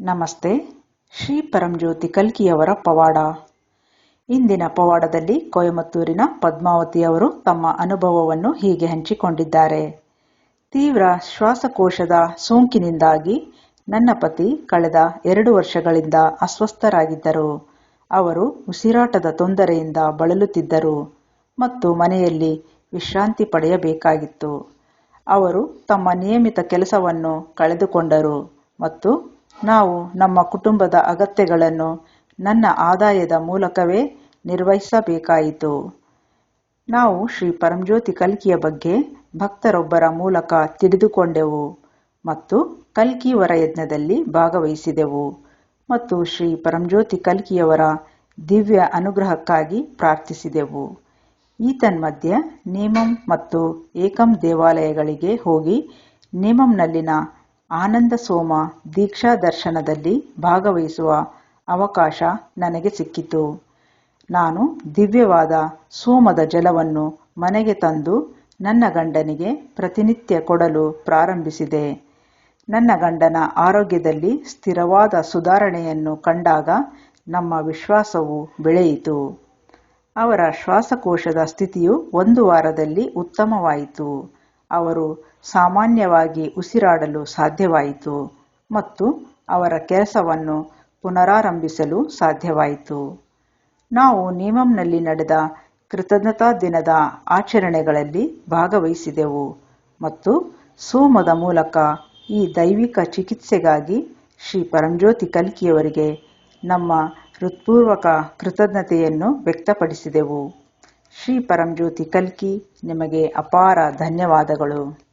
ನಮಸ್ತೆ, ಶ್ರೀ ಪರಂಜ್ಯೋತಿ ಕಲ್ಕಿಯವರ ಪವಾಡ. ಇಂದಿನ ಪವಾಡದಲ್ಲಿ ಕೊಯಮತ್ತೂರಿನ ಪದ್ಮಾವತಿಯವರು ತಮ್ಮ ಅನುಭವವನ್ನು ಹೀಗೆ ಹಂಚಿಕೊಂಡಿದ್ದಾರೆ. ತೀವ್ರ ಶ್ವಾಸಕೋಶದ ಸೋಂಕಿನಿಂದಾಗಿ ನನ್ನ ಪತಿ ಕಳೆದ ಎರಡು ವರ್ಷಗಳಿಂದ ಅಸ್ವಸ್ಥರಾಗಿದ್ದರು. ಅವರು ಉಸಿರಾಟದ ತೊಂದರೆಯಿಂದ ಬಳಲುತ್ತಿದ್ದರು ಮತ್ತು ಮನೆಯಲ್ಲಿ ವಿಶ್ರಾಂತಿ ಪಡೆಯಬೇಕಾಗಿತ್ತು. ಅವರು ತಮ್ಮ ನಿಯಮಿತ ಕೆಲಸವನ್ನು ಕಳೆದುಕೊಂಡರು ಮತ್ತು ನಾವು ನಮ್ಮ ಕುಟುಂಬದ ಅಗತ್ಯಗಳನ್ನು ನನ್ನ ಆದಾಯದ ಮೂಲಕವೇ ನಿರ್ವಹಿಸಬೇಕಾಯಿತು. ನಾವು ಶ್ರೀ ಪರಂಜ್ಯೋತಿ ಕಲ್ಕಿಯ ಬಗ್ಗೆ ಭಕ್ತರೊಬ್ಬರ ಮೂಲಕ ತಿಳಿದುಕೊಂಡೆವು ಮತ್ತು ಕಲ್ಕಿ ವರಯಜ್ಞದಲ್ಲಿ ಭಾಗವಹಿಸಿದೆವು ಮತ್ತು ಶ್ರೀ ಪರಂಜ್ಯೋತಿ ಕಲ್ಕಿಯವರ ದಿವ್ಯ ಅನುಗ್ರಹಕ್ಕಾಗಿ ಪ್ರಾರ್ಥಿಸಿದೆವು. ಈತನ್ಮಧ್ಯೆ ನೇಮಂ ಮತ್ತು ಏಕಂ ದೇವಾಲಯಗಳಿಗೆ ಹೋಗಿ ನೇಮಂನಲ್ಲಿನ ಆನಂದ ಸೋಮ ದೀಕ್ಷಾ ದರ್ಶನದಲ್ಲಿ ಭಾಗವಹಿಸುವ ಅವಕಾಶ ನನಗೆ ಸಿಕ್ಕಿತು. ನಾನು ದಿವ್ಯವಾದ ಸೋಮದ ಜಲವನ್ನು ಮನೆಗೆ ತಂದು ನನ್ನ ಗಂಡನಿಗೆ ಪ್ರತಿನಿತ್ಯ ಕೊಡಲು ಪ್ರಾರಂಭಿಸಿದೆ. ನನ್ನ ಗಂಡನ ಆರೋಗ್ಯದಲ್ಲಿ ಸ್ಥಿರವಾದ ಸುಧಾರಣೆಯನ್ನು ಕಂಡಾಗ ನಮ್ಮ ವಿಶ್ವಾಸವು ಬೆಳೆಯಿತು. ಅವರ ಶ್ವಾಸಕೋಶದ ಸ್ಥಿತಿಯು ಒಂದು ವಾರದಲ್ಲಿ ಉತ್ತಮವಾಯಿತು. ಅವರು ಸಾಮಾನ್ಯವಾಗಿ ಉಸಿರಾಡಲು ಸಾಧ್ಯವಾಯಿತು ಮತ್ತು ಅವರ ಕೆಲಸವನ್ನು ಪುನರಾರಂಭಿಸಲು ಸಾಧ್ಯವಾಯಿತು. ನಾವು ನೇಮಂನಲ್ಲಿ ನಡೆದ ಕೃತಜ್ಞತಾ ದಿನದ ಆಚರಣೆಗಳಲ್ಲಿ ಭಾಗವಹಿಸಿದೆವು ಮತ್ತು ಸೋಮದ ಮೂಲಕ ಈ ದೈವಿಕ ಚಿಕಿತ್ಸೆಗಾಗಿ ಶ್ರೀ ಪರಂಜ್ಯೋತಿ ಕಲ್ಕಿಯವರಿಗೆ ನಮ್ಮ ಹೃತ್ಪೂರ್ವಕ ಕೃತಜ್ಞತೆಯನ್ನು ವ್ಯಕ್ತಪಡಿಸಿದೆವು. ಶ್ರೀ ಪರಂಜ್ಯೋತಿ ಕಲ್ಕಿ ನಿಮಗೆ ಅಪಾರ ಧನ್ಯವಾದಗಳು.